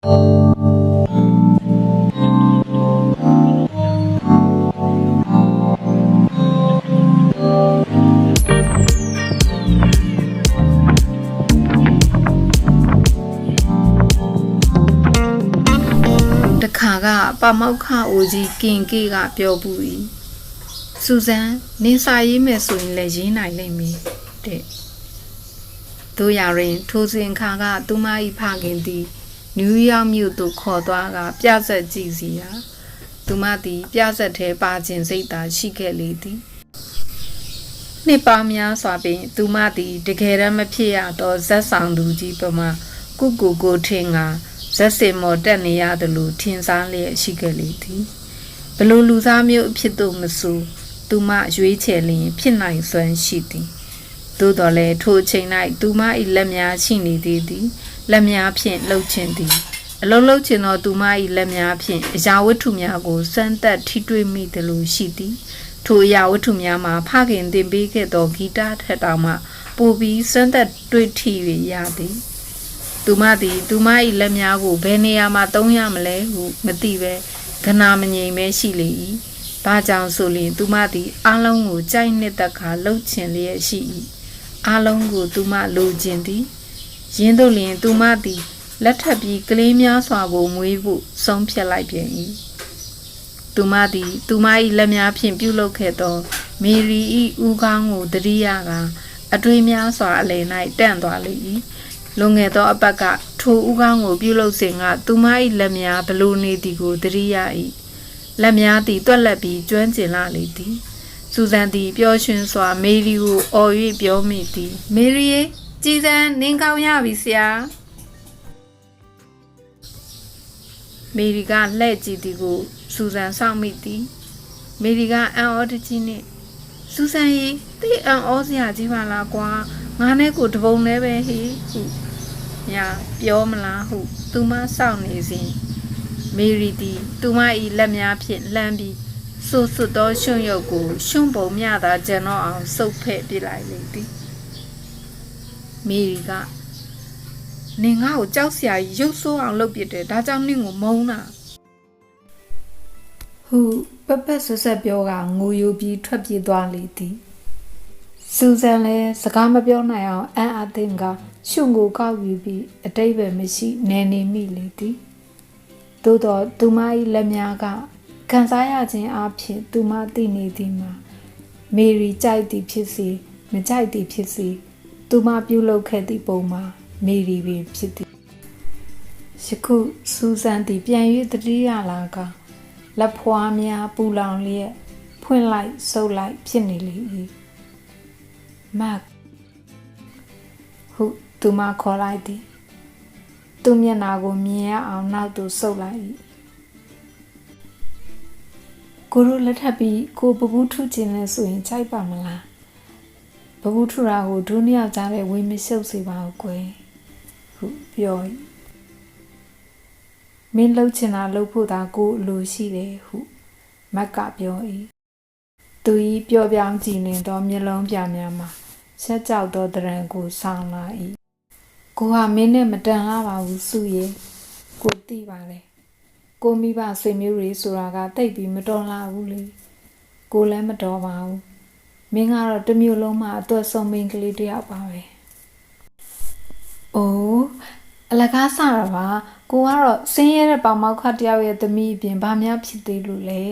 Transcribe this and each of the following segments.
တခါကပါမောက္ခအိုကြီးကင်ကေကပြောဘူးဤစူဇန်နင်းစာရေးမယ်ဆိုရင်လည်းရေးနိုင်လိမ့်မည်တဲ့တို့ရရင်ထိုစဉ်ခါကသူမ၏ဖခင်သည် နယူးယောက်မြို့သို့ခေါ်သွားကပြဆက်ကြည့်စီရာသူမသည် ပြဆက်ထဲပါခြင်းစိတ်သာရှိခဲ့လေသည်နှစ်ပေါင်းများစွာပင် သူမသည်တကယ်တမ်းမဖြစ်ရသောဇက်ဆောင်သူကြီးပမာကုကူကိုထင်ကဇက်စင်မော်တက်နေရတယ်လို့ထင်စားလျက်ရှိခဲ့လေသည်ဘလို့လူသားမျိုးအဖြစ်သို့မဆိုသူမရွေးချယ်လျင်ဖြစ်နိုင်စွမ်းရှိသည်သို့တော်လည်းထိုအချိန်၌သူမ၏လက်များရှိနေသေးသည် လက်များဖြင့်လှုပ်ခြင်းသည်အလုံးလုံးချင်သောသူမ၏လက်များဖြင့်အရာဝတ္ထုများကိုစမ်းသပ်ထိတွေ့မိသလိုရှိသည်ထိုအရာဝတ္ထုများမှာဖခင်သင်ပေးခဲ့သောဂီတထက်တောင်မှပိုပြီးစမ်းသပ်တွေ့ထိ၍ရသည်သူမသည်သူမ၏လက်များကိုဘယ်နေရာမှာသုံးရမလဲဟုမသိပဲကနာမငြိမ်ပဲရှိလေ၏။ဘာကြောင့်ဆိုလျှင်သူမသည်အလုံးကိုကြိုက်နှစ်သက်ခါလှုပ်ချင်လျက်ရှိ၏။အလုံးကိုသူမလိုချင်သည်။ ရင်းတို့လျှင်သူမသည်လက်ထပ်ပြီးကလေးများစွာကိုမွေးဖို့ဆုံးဖြတ်လိုက်ပြန်၏။သူမသည်သူမ၏လက်များဖြင့်ပြုလုပ်ခဲ့သောမေရီ၏ဥကောင်းကိုတတိယကအတွေ့များစွာအလယ်၌တန့်သွားလေ၏။လွန်ငယ်သောအပတ်ကထိုဥကောင်းကိုပြုလုပ်စဉ်ကသူမ၏လက်များဘလို့နေသည်ကိုသတိရ၏လက်များသည်တွက်လက်ပြီးကျွမ်းကျင်လာလေသည်စူဇန်သည်ပျော်ရွှင်စွာမေရီကိုအော်၍ပြောမိသည်မေရီရေ ကြည်စံနင်းကောင်းရပြီဆရာမေရီကလှဲ့ကြည့်သည်ကိုစူဇန်စောင့်မိသည်မေရီကအံ့ဩတကြီးနှင့်စူဇန်ရေသိအံ့ဩစရာကြီးပါလားကွာငါနဲ့ကိုတပုံနဲ့ပဲဟေးဟုညာပြောမလားဟု သူမစောင့်နေစဉ်မေရီသည်သူမ၏လက်များဖြင့်လှမ်းပြီးဆူဆွတ်သောရွှွန့်ရုပ်ကိုရွှွန့်ပုံမြသာကျန်တော့အောင်စုပ်ဖဲ့ပစ်လိုက်လေသည် မေရီကနင်ငါ့ကိုကြောက်စရာကြီးရုပ်ဆိုးအောင်လုပ်ပစ်တယ်ဒါကြောင့်နင့်ကိုမုန်းတာဟုပပဆွဆက်ပြောကငိုယိုပြီးထွက်ပြေးသွားလေသည်စူဇန်လည်းစကားမပြောနိုင်အောင်အံ့အားသင့်ကရှုံကိုကောက်ယူပြီးအတိတ်ပဲမရှိနေနေမိလေသည်သို့တော့သူမ၏လက်များကခံစားရခြင်းအဖြစ်သူမသိနေသည်မှာမေရီကြိုက်သည်ဖြစ်စေမကြိုက်သည်ဖြစ်စေ သူမပြုလုပ်ခဲ့သည့်ပုံမှာမေရီပင်ဖြစ်သည်ယခုစူဇန်သည်ပြန်၍တတိယလာကလက်ဖွားများပူလောင်လျက်ဖွင့်လိုက်ဆုပ်လိုက်ဖြစ်နေလေ၏မတ်ဟုသူမခေါ်လိုက်သည်သူမျက်နာကိုမြင်ရအောင်နောက်သို့ဆုပ်လိုက်၏ကိုရိုလက်ထပ်ပြီးကိုပပူးထုခြင်းလဲဆိုရင်ကြိုက်ပါမလား ပပူးထုတာကိုဒုနှစ်ယောက်ကြားထဲဝေမရှုပ်စေပါဘူးကွယ်ဟုပြော၏မင်းလှုပ်ချင်တာလှုပ်ဖို့သာကိုအလိုရှိတယ်ဟုမက်ကပြော၏သူ၏ပြောပြောင်းကြည်နေသောမျက်လုံးပြများမှာဆက်ကြောက်သောတရံကိုဆောင်လာ၏ကိုဟာမင်းနဲ့မတန်လာပါဘူးစုရဲ့ကိုသိပါတယ်ကိုမိဘဆွေမျိုးတွေဆိုတာကတိတ်ပြီးမတော်လာဘူးလေကိုလည်းမတော်ပါဘူး မင်းကတော့တစ်မျိုးလုံးမှာအသွက်ဆုံးမင်းကလေးတစ်ယောက်ပါပဲ။အိုးအလကားဆတာပါကိုကတော့စင်းရဲတဲ့ပေါမောက်ခတစ်ယောက်ရဲ့သမီးအပြင်ဘာများဖြစ်သေးလို့လဲ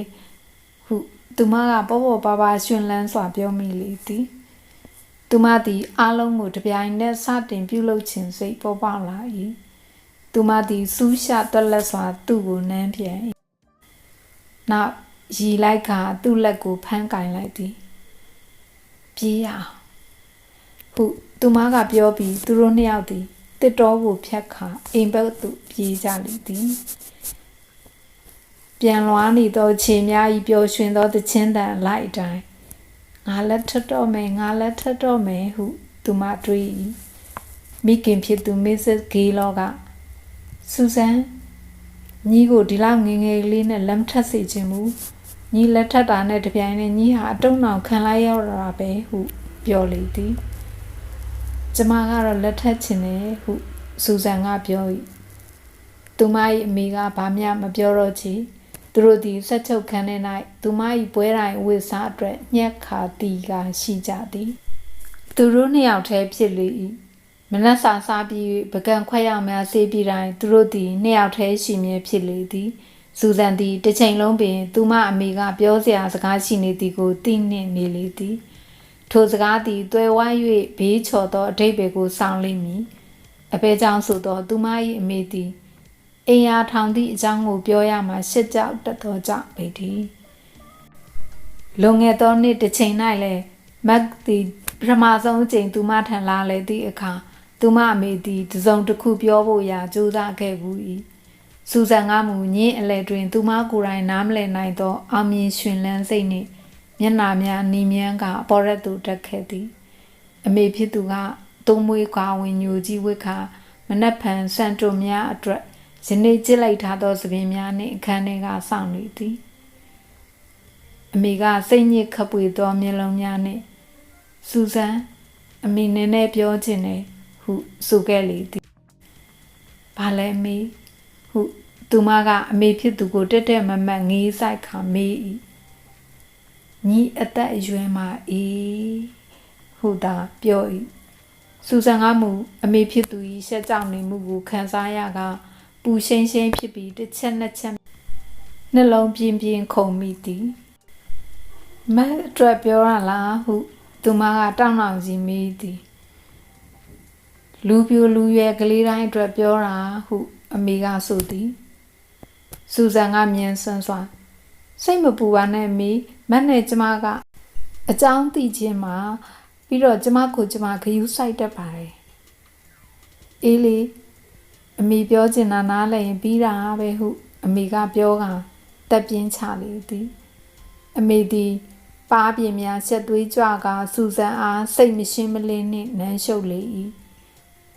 ဟုသူမကပေါ့ပေါ့ပါပါရှင်လန်းစွာပြောမိလေသည်သူမသည်အားလုံးကိုတပြိုင်နက်စတင်ပြုလုပ်ခြင်းစိတ်ပေါ်ပေါက်လာ၏သူမသည်စူးရှတွက်လက်စွာသူ့ကိုနမ်းပြန်၏နောက်ရီလိုက်ကသူ့လက်ကိုဖမ်းကင်လိုက်သည် ပြေးရအောင်ဟုသူမကပြောပြီးသူတို့နှစ်ယောက်သည်တစ်တော်ကိုဖြတ်ခါအိမ်ဘက်သို့ပြေးကြလေသည်ပြန်လွားနေသောခြေများဤပျော်ရွှင်သောတခြင်းတန်လိုက်အတိုင်းငါလက်ထပ်တော့မယ်ငါလက်ထပ်တော့မယ်ဟု သူမတွေး၏မိခင်ဖြစ်သူမစ္စစ်ဂေလောကစူဇန်ညီကိုဒီလောက်ငယ်ငယ်လေးနဲ့လက်ထပ်စေခြင်းမူ ညီလက်ထပ်တာနဲ့တပြိုင်နက်ညီဟာအတုံးအောင်ခံလိုက်ရတာပဲဟုပြောလေသည်ကျမကတော့လက်ထပ်ချင်တယ်ဟုစူဇန်ကပြော၏သူမ၏အမိကဘာမျှမပြောတော့ချေသူတို့သည်ဆက်ချုပ်ခန်းထဲ၌သူမ၏ပွဲတိုင်ဝစ်စားအတွက်ညက်ခါတီကရှိကြသည်သူတို့နှစ်ယောက်တည်းဖြစ်လေ၏မနက်စာစားပြီး၍ပကံခွက်ရောက်များဆေးပြီးတိုင်းသူတို့သည်နှစ်ယောက်တည်းရှိမြဲဖြစ်လေသည် စူဇန်သည်တစ်ချိန်လုံးပင် သူမအမိကပြောစရာစကားရှိနေသည်ကိုသိနှင့်နေလေသည်ထိုစကားသည်တွယ်ဝိုင်း၍ဘေးချော်သောအတိတ်ဘယ်ကိုဆောင်လိမ့်မည်အဘဲကြောင့်ဆိုသောသူမ၏အမိသည်အိမ်ယာထောင်သည့်အကြောင်းကိုပြောရမှာရှစ်ကြောက်တတ်သောကြောင့်ပေတည်းလွန်ခဲ့သောနှစ်တစ်ချိန်၌လည်းမက်သည်ပထမဆုံးအချိန်သူမထံလာလေသည့်အခါသူမအမေသည်တစုံတစ်ခုပြောဖို့ရာကြိုးစားခဲ့ဘူး၏ စူဇန်ကမူညင်းအလဲတွင် သူမကိုယ်တိုင်နားမလည်နိုင်သောအောင်မြင်ရှင်လန်းစိတ်နှင့်မျက်နာများနီမြန်းကအပေါ်ရက်သို့တက်ခဲ့သည် အမေဖြစ်သူကသုံးမွေးခွာဝင်ညိုကြီးဝစ်ခါမနက်ဖြန်စံတုံများအတွက်ယနေ့ကြစ်လိုက်ထားသောသပင်များနှင့်အခန်းထဲကစောင့်နေသည်အမေကစိတ်ညစ်ခပ်ပွေသောမျက်လုံးများနှင့်စူဇန်အမေနည်းနည်းပြောခြင်းနဲ့ဟုဆိုခဲ့လေသည်ဘာလဲအမေ ဟုသူမကအမေဖြစ်သူကိုတက်တက်မမတ်ငေးဆိုင်ခါမေး၏ညီအသက်အရွယ်မှာအေးဟုသာပြော၏စူဇန်ကမူအမေဖြစ်သူ၏ရှက်ကြောက်နေမှုကိုခံစားရကပူရှင်းရှင်းဖြစ်ပြီးတစ်ချက်နှစ်ချက်နှလုံးပြင်းပြင်းခုန်မိသည်မအတွက်ပြောရလားဟု သူမကတောင်းတောင်းစီမေးသည်လူပြိုလူရွယ်ကလေးတိုင်းအတွက်ပြောတာဟု အမေကဆိုသည်စူဇန်ကမြင်ဆွန်းစွာစိတ်မပူပါနဲ့မေမက်နဲ့ကျမကအကြောင်းသိခြင်းမှာပြီးတော့ကျမကိုကျမဂယုစိုက်တတ်ပါတယ်အေးလေအမေပြောချင်တာနားလည်ရင်ပြီးတာပဲဟု အမေကပြောကတက်ပြင်းချလေသည်အမေသည်ပါးပြင်းများဆက်သွေးကြွကစူဇန်အားစိတ်မရှင်းမလင်းနှင့်နမ်းရှုပ်လေ၏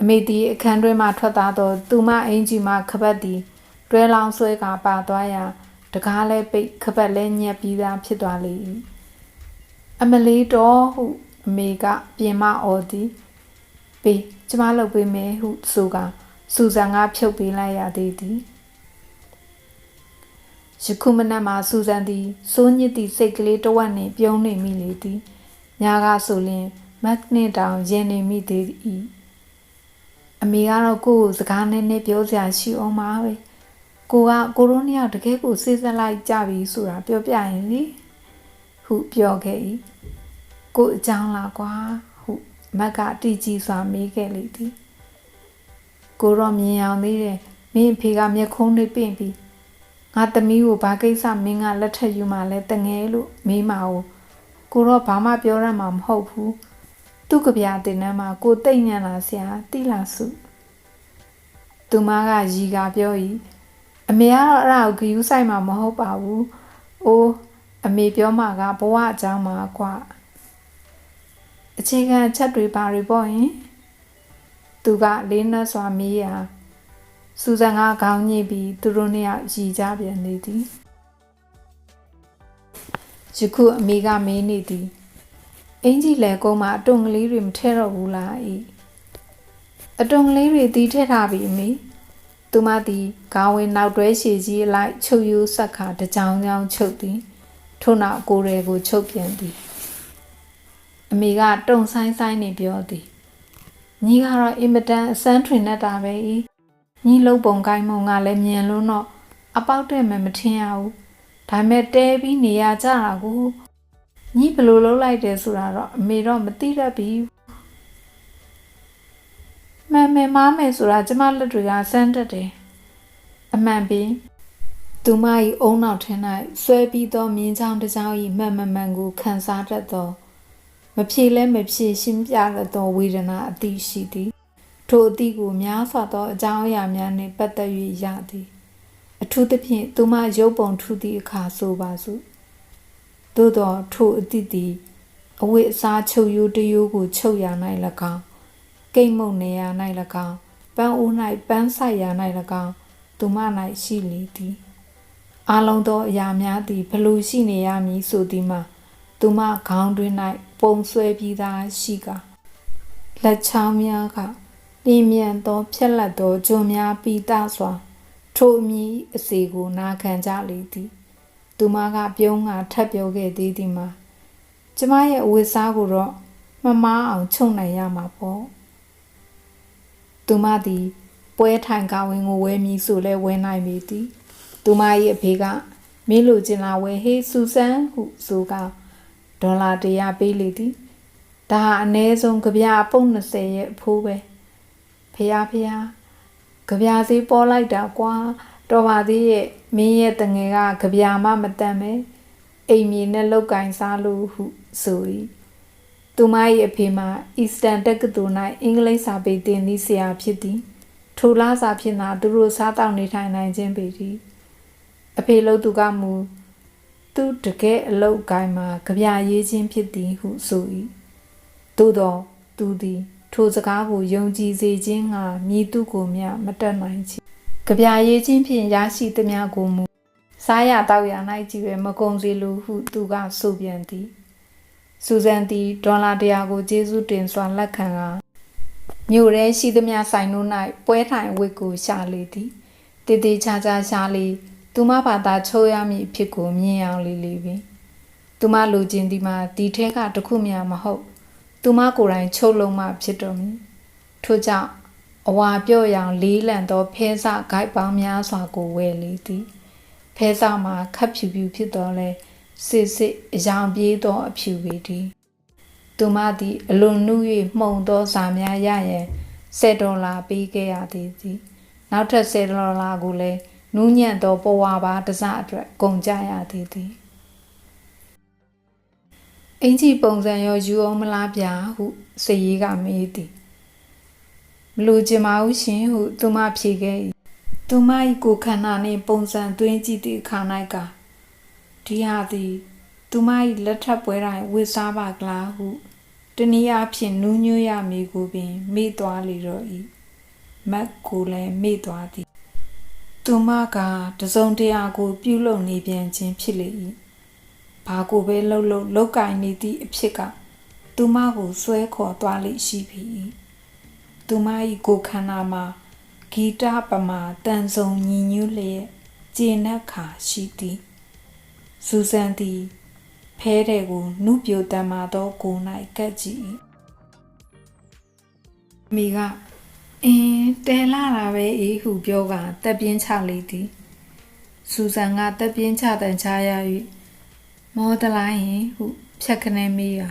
အမေသည်အခန်းတွင်မှထွက်သားသောသူမအင်ကြီးမှခပတ်သည်တွဲလောင်းဆွဲကပါသွားရာတကားလဲပိတ်ခပတ်လဲညက်ပြီးသားဖြစ်သွားလေ၏အမလေးတော်ဟုအမေကပြင်မအော်သည်ပေးကျမလုပ်ပေးမယ်ဟုဆိုကစူဇန်ကဖြုတ်ပေးလိုက်ရသေးသည်ယခုမနက်မှာစူဇန်သည်စိုးညစ်သည့်စိတ်ကလေးတဝက်နှင့်ပြုံးနေမိလေသည်ညာကဆိုလျင်မက်နစ်တောင်ရင်နေမိသေး၏ အမေကတော့ကိုယ့်ကိုစကားနဲ့နဲ့ပြောစရာရှိအောင်ပါပဲကိုကကိုရိုးနှစ်ယောက်တကယ်ကိုစေးစက်လိုက်ကြပြီဆိုတာပြောပြရင်လေဟုပြောခဲ့၏ကိုအကြောင်းလားကွာဟုမက်ကတီကြီးစွာမေးခဲ့လေသည်ကိုတော့မြင်အောင်သေးတယ်မင်းအဖေကမျက်ခုံးလေးပင့်ပြီးငါသမီးကိုဘာကိစ္စမင်းကလက်ထက်ယူမှလဲတငယ်လို့မေးမှာ哦ကိုတော့ဘာမှပြောရမှာမဟုတ်ဘူး သူ့ကြပြတင်နှမ်းမှာကိုတိတ်ညံလာဆရာတိလာစုသူမကရီကပြော၏အမေကတော့အဲ့ဒါကိုဂယူးဆိုင်မှာမဟုတ်ပါဘူးအိုးအမေပြောမှာကဘဝအကြောင်းမှာကွာအခြေခံချက်တွေပါတွေပေါ့ရင်သူကလေးနက်စွာမေးရာစူဇန်ကခေါင်းညှိပြီးသူတို့နှစ်ယောက်ရည်ကြပြန်နေသည်ယခုအမေကမေးနေသည် အင်ကြီးလဲကုန်းမှာအတုံကလေးတွေမထဲတော့ဘူးလားဤအတုံကလေးတွေတီးထည့်ထားပြီအမေသူမသည်ခေါင်းဝင်နောက်တွဲရှည်ကြီးလိုက်ချုပ်ယူဆက်ခါတကြောင်ကြောင်ချုပ်သည်ထို့နောက်ကိုယ်ရဲကိုချုပ်ပြန်သည်အမေကတုံဆိုင်ဆိုင်နေပြောသည်ညီကတော့အင်မတန်အစမ်းထွင်နေတာပဲညီလုတ်ပုံကိုင်းမုံကလည်းမြန်လို့တော့အပေါက်တဲ့မှမထင်ရဘူးဒါပေမဲ့တဲပြီးနေရကြတာကို ညီဘလို့လုံးလိုက်တယ်ဆိုတာတော့အမေတော့မသိတတ်ဘူးမန်မယ်မားမယ်ဆိုတာကျမလက်တွေကစမ်းတက်တယ်အမှန်ပင်သူမ၏အုံနောက်ထင်း၌ဆွဲပြီးသောမြင်းချောင်းတစ်ချောင်း၏မှန်မှန်မှန်ကိုခံစားတတ်သောမဖြေလဲမဖြေရှင်းပြရသောဝေဒနာအတိရှိသည်ထိုအသည့်ကိုများစွာသောအကြောင်းအရာများနှင့်ပတ်သက်၍ရသည် အထူးသဖြင့်သူမရုပ်ပုံထူသည့်အခါဆိုပါစို့ သို့သောထိုအသည့်သည်အဝိအစားချုပ်ရိုးတရိုးကိုချုပ်ရ၌၎င်းကိတ်မုံနေရ၌၎င်းပန်းအိုး၌ပန်းဆိုင်ရ၌၎င်းသူမ၌ရှိလေသည်အလုံးသောအရာများသည်ဘလို့ရှိနေရမည်ဆိုသည်မှာသူမခေါင်းတွင်၌ပုံဆွဲပြီးသားရှိကလက်ချောင်းများကပြင်းမြန်သော ဖြက်လက်သောကြုံများပီတာစွာထိုအမည်အစီကိုနာခံကြလေသည် သူမကပြုံးကထပ်ပြောခဲ့သေးသည်မှာကျမရဲ့အဝတ်စားကိုတော့မမားအောင်ချုပ်နိုင်ရမှာပေါ့သူမသည်ပွဲထိုင်ကဝင်ကိုဝဲမည်ဆိုလဲဝဲနိုင်ပေသည်သူမ၏အဖေကမင်းလိုချင်လာဝဲဟေးဆူဆန်ဟုဆိုကဒေါ်လာ100ပေးလေသည်ဒါဟာအနည်းဆုံးကြပြပုံ20ရဲ့အဖိုးပဲဖះဖះကြပြစည်းပေါ်လိုက်တာကွာတော်ပါသေးရဲ့ မင်းရဲ့တငယ်ကကြပြမမတန်ပဲအိမ်မြေနဲ့လောက်ကင်စားလို့ဟုဆို၏သူမ၏အဖေမှာအီစတန်တက္ကသိုလ်၌အင်္ဂလိပ်စာပေသင်သည့်ဆရာဖြစ်သည်ထိုလားစာဖြင့်သာသူတို့စားတောက်နေထိုင်နိုင်ခြင်းပေသည်အဖေလို့သူကမူသူတကယ်အလုတ်ကိုင်းမှာကြပြရေးခြင်းဖြစ်သည်ဟုဆို၏သို့သောသူသည် ထိုစကားကိုယုံကြည်စေခြင်းငှာမြည်သူကိုမျှမတတ်နိုင်ချေ ကြပြရေးခြင်းဖြင့်ရရှိသမျှကိုမူစားရတောက်ရ၌ကြည့်ပဲမကုံစီလိုဟုသူကဆိုပြန်သည်စူဇန်သည်ဒေါ်လာတရာကိုကျေးဇူးတင်စွာလက်ခံကမြို့ရဲရှိသမျှဆိုင်တို့၌ပွဲထိုင်ဝတ်ကိုရှာလေသည်တည်တည်ချာချာရှာလေသူမဘာသာချိုးရမည်အဖြစ်ကိုမြင်အောင်လေလေပင်သူမလိုချင်ဒီမှာဒီထဲကတခုမှမဟုတ်သူမကိုယ်တိုင်ချုပ်လုံးမှဖြစ်တော်မူထို့ကြောင့် အဝါပြော့ရောင်လေးလံသောဖဲစဂိုက်ပေါင်းများစွာကိုဝယ်လေသည်ဖဲစမှာခပ်ဖြူဖြူဖြစ်တော်လဲစစ်စစ်အယောင်ပြေးသောအဖြူပေသည်သူမသည်အလွန်နှုတ်၍မှုန်သောစာများရရန်10ဒေါ်လာပေးခဲ့ရသည်သည်နောက်ထပ်10ဒေါ်လာကိုလည်းနူးညံ့သောပဝါပါတစအတွက်ကုန်ကြရသည်သည်အင်ကြီးပုံစံရောယူအောင်မလားဗျာဟုစည်ရီကမေးသည်မ လူချင်ပါဘူးရှင်ဟုသူမဖြေခဲ့၏သူမ၏ကိုခန္ဓာနှင့်ပုံစံသွင်းကြည့်သည့်အခါ၌ကဒီဟာသည်သူမ၏လက်ထပ်ပွဲတိုင်းဝစ်စားပါကလားဟုတနည်းအားဖြင့်နူးညွတ်ရမည်ကိုပင်မေ့သွားလေတော့၏မတ်ကိုလည်းမေ့သွားသည်သူမကတစုံတရာကို ပြုလုပ်နေပြန်ခြင်းဖြစ်လေ၏ဘာကိုပဲလှုပ်လှုပ်လောက်ကင်နေသည့်အဖြစ်ကသူမကိုဆွဲခေါ်သွားလိမ့်ရှိပြီ သူမ၏ကိုခန္ဓာမှာဂီတပမာတန်ဆုံညီညွတ်လျက်ကျေနပ်ခါရှိသည်စူဇန်သည်ဖဲတဲ့ကိုနုပြိုတမ်းမာသောကို၌ကပ်ကြည့်မိကအင်းတဲလာတာပဲအေးဟုပြောကတက်ပြင်းချလေသည်စူဇန်ကတက်ပြင်းချတန်ချရ၍မောတလိုင်းရင်ဟုဖြတ်ခနဲမေးရ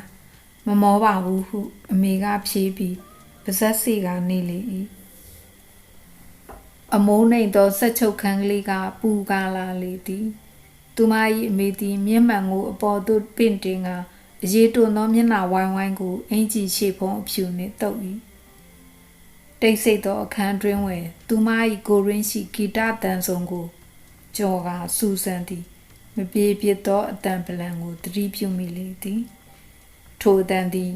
မမောပါဘူးဟုအမေကဖြေးပြီး ပါဇက်စီကနေလေ၏အမိုးနှိမ်သောဆက်ချုပ်ခန်းကလေးကပူကားလာလေသည်သူမ၏အမေသည်မျက်မှန်ကိုအပေါ်သို့ပင့်တင်ကအရေးတွန်သောမျက်နှာဝိုင်းဝိုင်းကိုအင်ကြီးရှေဖုံးအဖြူနှင့်တုပ်၏တိတ်ဆိတ်သောအခန်းတွင်ဝယ်သူမ၏ကိုရင်းရှိဂီတတန်ဆုံကိုကြော်ကစူဆန်သည်မပြေပြစ်သောအတန်ပလန်ကိုတတိပြုမိလေသည်ထိုအတန်သည်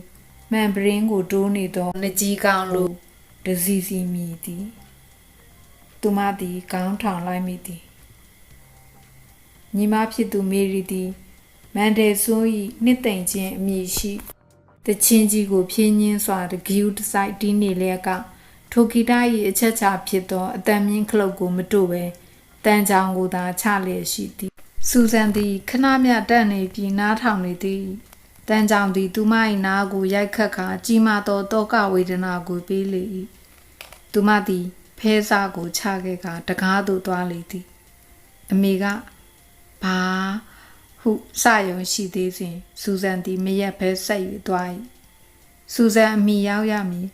မှန်ပရင်းကိုတိုးနေသောနကြီးကောင်းလိုဒစီစီမြည်သည်သူမသည်ကောင်းထောင်လိုက်မိသည်ညီမဖြစ်သူမေရီသည်မန်တယ်ဆိုး၏နှစ်သိမ့်ခြင်းအမည်ရှိတချင်းကြီးကိုဖြင်းညင်းစွာတကယူတစိုက်တီးနေလျက်ကထိုဂီတ၏အချက်ချဖြစ်သောအတန်မြင့်ခလုတ်ကိုမတို့ပဲတန်ကြောင်ကိုသာချလျက်ရှိသည်စူဇန်သည်ခဏမျှတက်နေပြီးနားထောင်နေသည် တန်ကြောင်သည်သူမ၏နားကိုရိုက်ခတ်ခါကြီးမားသောတောကဝေဒနာကိုပေးလေ၏သူမသည်ဖဲစားကိုချခဲ့ကတကားသို့သွားလေသည်အမေကဘာဟုစယုံရှိသေးစဉ်စူဇန်သည်မရက်ဘဲဆက်၍သွား၏စူဇန်အမိရောက်ရမည်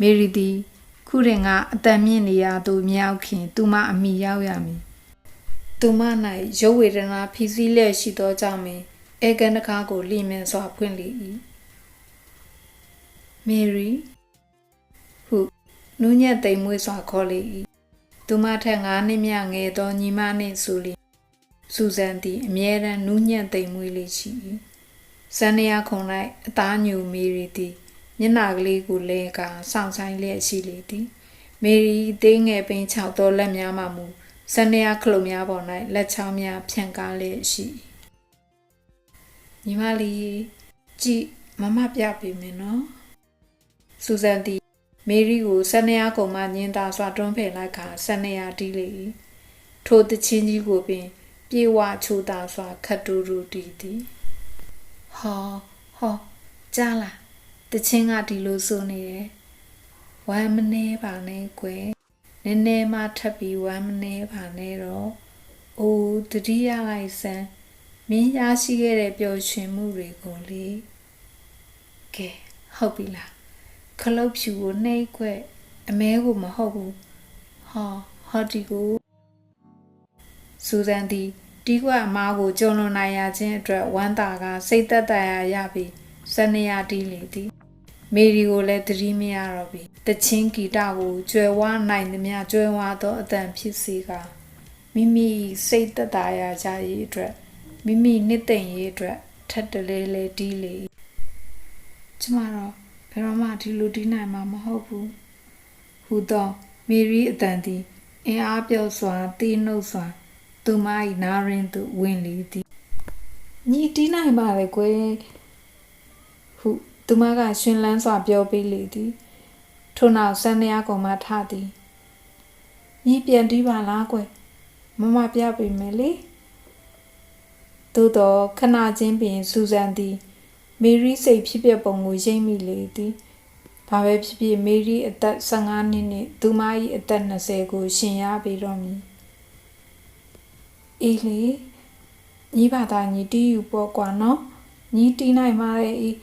မေရီသည်ခုရင်ကအတန်မြင့်နေရသူမြောက်ခင် သူမအမိရောက်ရမည်သူမ၌ရုပ်ဝေဒနာဖြစ်စည်းလျက်ရှိသောကြောင့်ပင် အေကန်တကားကိုလိမင်စွာဖွင့်လေ၏မေရီဟုနူးညက်သိမ်မွေးစွာခေါ်လေ၏သူမထက်၅နှစ်မြငယ်သောညီမနှင့်ဆိုလျင်စူဇန်သည်အမြဲတမ်းနူးညံ့သိမ်မွေးလေးရှိ၏ဇန်နယာခုံ၌အသားညူမေရီသည်မျက်နှာကလေးကိုလဲကာစောင့်ဆိုင်လျက်ရှိလေသည်မေရီသေးငယ်ပင်၆သောလက်များမှမူဇန်နယာခလုများပေါ်၌လက်ချောင်းများဖြန့်ကားလျက်ရှိ ညီမလေးကြည့်မမပြပေးမယ်နော်စူဇန်သည်မေရီကိုဆန်နယာကုံမှညင်သာစွာတွန်းဖယ်လိုက်ခါဆန်နယာတီးလေ၏ထိုတချင်းကြီးကိုပင် ပြေဝချိုတာစွာခတ်တူရူတီသည်ဟောဟောကြားလားတချင်းကဒီလိုဆိုနေတယ်ဝမ်းမနေပါနဲ့ကွယ်နည်းနည်းမှထပ်ပြီးဝမ်းမနေပါနဲ့တော့အိုးတတိယလိုက်စမ်း မင်းရရှိခဲ့တဲ့ပျော်ရွှင်မှုတွေကိုလေကဲဟုတ်ပြီလားခလုတ်ဖြူကိုနှိပ်ခွဲ့အမဲကိုမဟုတ်ဘူးဟောဟောဒီကိုစူဇန်ဒီတီးကွက်အမားကိုကြုံလွန်နိုင်ရခြင်းအတွက်ဝမ်းသာကစိတ်သက်သာရရပြီးစနေရတီးလေသည်မေရီကိုလည်းသတိမရတော့ပြီတချင်းဂီတကိုကျွယ်ဝနိုင်သမျှကျွယ်ဝသောအတန်ဖြစ်စေကမိမိစိတ်သက်သာရကြရေးအတွက် မိမိနှစ်သိမ့်ရေးအတွက်ထပ်တလဲလဲတီးလေကျမတော့ဘယ်တော့မှဒီလိုတီးနိုင်မှာမဟုတ်ဘူးဟူသောမေရီအတန်သည်အင်အားပြော့စွာတီးနှုတ်စွာ သူမ၏နာရင်သို့ဝင်လေသည်ညီတီးနိုင်ပါလေကွယ်ဟုသူမကရှင်လန်းစွာပြောပေးလေသည်ထို့နောက်ဆန်းနေရကောင်မှထသည်ညီပြန်တီးပါလားကွယ်မမပြပေးမယ်လေ သို့တော့ခဏချင်းပင်စူဇန်သည် မေရီစိတ်ဖြစ်ပျက်ပုံကိုရိပ်မိလေသည်ဘာပဲဖြစ်ဖြစ်မေရီအသက်15နှစ်နဲ့သူမ၏အသက်20ကို ရှင်ရပြီးတော့မည်အေးလေညီပါသားညီတီးယူပေါ့ကွာနော်ညီတီးနိုင်ပါလေအေး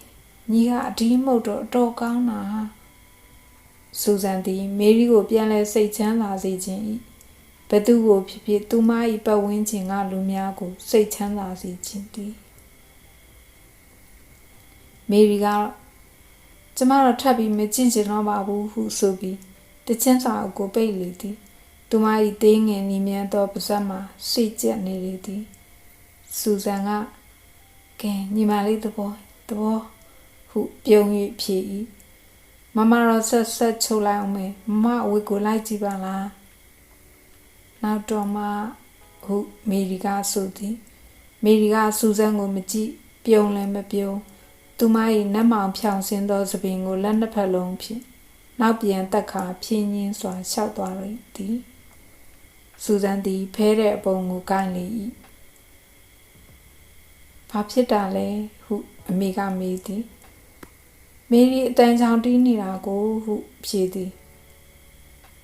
ညီကအဒီးမုတ်တော့အတော်ကောင်းတာစူဇန်သည် မေရီကိုပြန်လဲစိတ်ချမ်းသာစေခြင်း၏ ဘသူကိုဖြစ်ဖြစ်သူမ၏ပတ်ဝန်းကျင်ကလူများကို စိတ်ချမ်းသာစေခြင်းတည်းမေရီကကျမတော့ထပ်ပြီးမကြည့်ချင်တော့ပါဘူးဟုဆိုပြီးတချင်းစာအုပ်ကိုပိတ်လေသည်သူမ၏သေးငယ်နီးမြန်းသောပါးစပ်မှာစိတ်ကြက်နေလေသည်စူဇန်ကကဲညီမလေးသဘောသဘောဟုပြုံး၍ဖြေ၏မမတော့ဆက်ဆက်ချုပ်လိုက်အောင်မယ်မမအဝတ်ကိုလိုက်ကြည့်ပါလား နောက်တော့မှဟုမေရီကဆိုသည်မေရီကစူဇန်ကိုမကြည့်ပြုံးလည်းမပြုံးသူမ၏နတ်မောင်ဖြောင်ဆင်းသောသပင်ကိုလက်နှစ်ဖက်လုံးဖြင့်နောက်ပြန်တက်ခါဖြင်းညင်းစွာလျှောက်သွားရသည်စူဇန်သည်ဖဲတဲ့အပုံကိုကိုင်းလေ၏ဘာဖြစ်တာလဲဟုအမေကမေးသည်မေရီအတန်ချောင်တီးနေတာကိုဟုဖြေသည်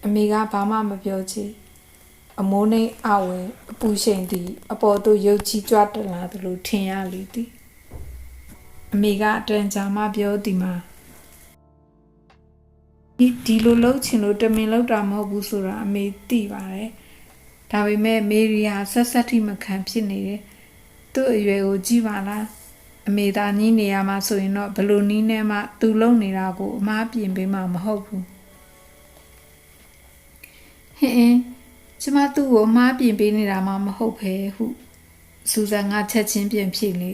အမေကဘာမှမပြောချေ အမိုးနှိမ်အဝဲအပူရှိန်သည် အပေါ်သို့ရုပ်ချီကြွတလာသလိုထင်ရလေသည်အမေကတန်ကြာမှပြောသည်မှာဒီဒီလိုလှုပ်ချင်လို့တမင်လှုပ်တာမဟုတ်ဘူးဆိုတာအမေသိပါတယ်ဒါပေမဲ့မေရီယာဆက်ဆက်ထိမခံဖြစ်နေတယ်သူ့အရွယ်ကိုကြည့်ပါလားအမေသာနီးနေရမှာဆိုရင်တော့ဘလို့နီးနေမှသူလုံနေတာကိုအမားပြင်ပေးမှာမဟုတ်ဘူးဟင်းအင်း ကျမသူ့ကိုအမားပြင်ပေးနေတာမှမဟုတ်ပဲဟုစူဇန်ကချက်ချင်းပြင်ဖြေလေ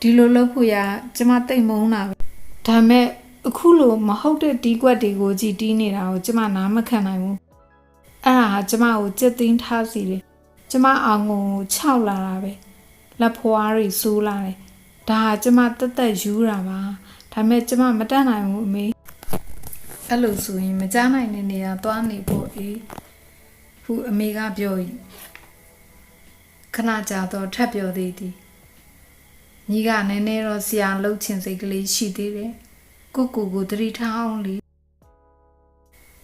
ဒီလိုလုပ်ဖို့ရကျမတိတ်မုန်းတာပဲဒါမဲ့အခုလိုမဟုတ်တဲ့တီးကွက်တွေကိုကြည်တီးနေတာကိုကျမနားမခံနိုင်ဘူးအဲ့ဒါဟာကျမကိုကြက်သိမ်းထားစီတယ်ကျမအောင်ငုံကိုခြောက်လာတာပဲလက်ဖွားတွေဆိုးလာတယ်ဒါဟာကျမတက်တက်ယူတာပါဒါပေမဲ့ကျမမတတ်နိုင်ဘူးအမေအဲ့လိုဆိုရင်မကြားနိုင်တဲ့နေရာသွားနေဖို့အေး ဟုအမေကပြော၏ခဏကြာတော့ထပ်ပြောသေးသည်ညီကနည်းနည်းတော့ဆရာလှုပ်ချင်စိတ်ကလေးရှိသေးတယ်ကိုကိုကိုတတိထားအောင်လေ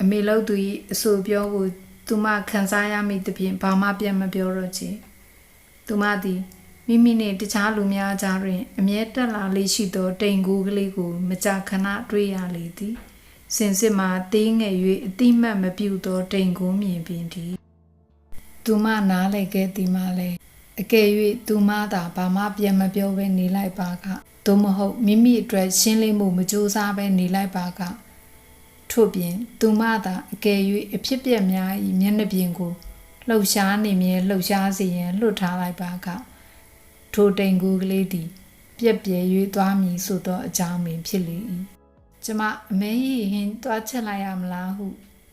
အမေလှုပ်သူ၏အဆိုပြောကိုသူမခံစားရမိသဖြင့်ဘာမှပြန်မပြောတော့ချေသူမသည်မိမိနှင့်တခြားလူများကြားတွင် အမြဲတက်လာလေးရှိသောတိမ်ကိုကလေးကို မကြာခဏတွေ့ရလေသည် စင်စစ်မှာသေးငယ်၍အတိမတ်မပြူသောတိမ်ကိုမြင်ပင်သည်သူမနားလေခဲ့သည်မှလည်းအကယ်၍သူမသာဘာမှပြန်မပြောဘဲနေလိုက်ပါကသို့မဟုတ်မိမိအတွက်ရှင်းလင်းမှုမကြိုးစားဘဲနေလိုက်ပါကထို့ပြင်သူမသာအကယ်၍အဖြစ်ပြက်များ၏မျက်နှာပြင်ကိုလှုပ်ရှားနေမြဲလှုပ်ရှားစေရန်လွတ်ထားလိုက်ပါကထိုတိမ်ကူကလေးသည် ပြက်ပြဲ၍သွားမည်ဆိုသောအကြောင်းပင်ဖြစ်လေ၏ ကျမအမေကြီးဟင်သွားချက်လိုက်ရမလားဟု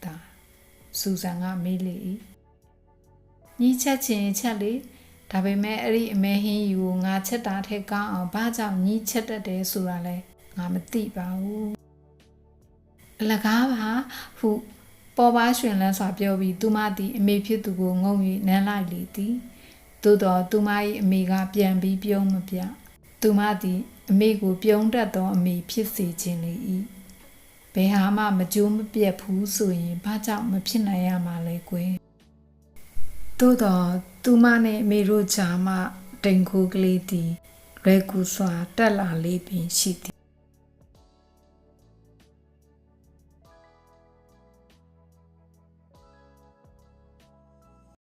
သာစူဇန်ကမေးလေ၏ညီချက်ချင်းချက်လေဒါပေမဲ့အဲ့ဒီအမေဟင်းယူကိုငါချက်တာထက်ကောင်းအောင်ဘာကြောင့်ညီချက်တတ်တယ်ဆိုတာလဲငါမသိပါဘူးအလကားပါဟုပပေါ်ပါရှင်လန်းစွာပြောပြီးသူမသည်အမေဖြစ်သူကိုငုံ၍နမ်းလိုက်လေသည်သို့တော်သူမ၏အမေကပြန်ပြီးပြုံးမပြသူမသည် အမေကိုပြုံးတတ်သောအမေဖြစ်စေခြင်းလေ၏ဘယ်ဟာမှမကြိုးမပြတ်ဘူးဆိုရင်ဘာကြောင့်မဖြစ်နိုင်ရမှာလဲကွယ်သို့တော်သူမနှင့်အမေတို့ကြားမှတိမ်ခိုးကလေးသည်လွယ်ကူစွာတက်လာလေးပင်ရှိသည်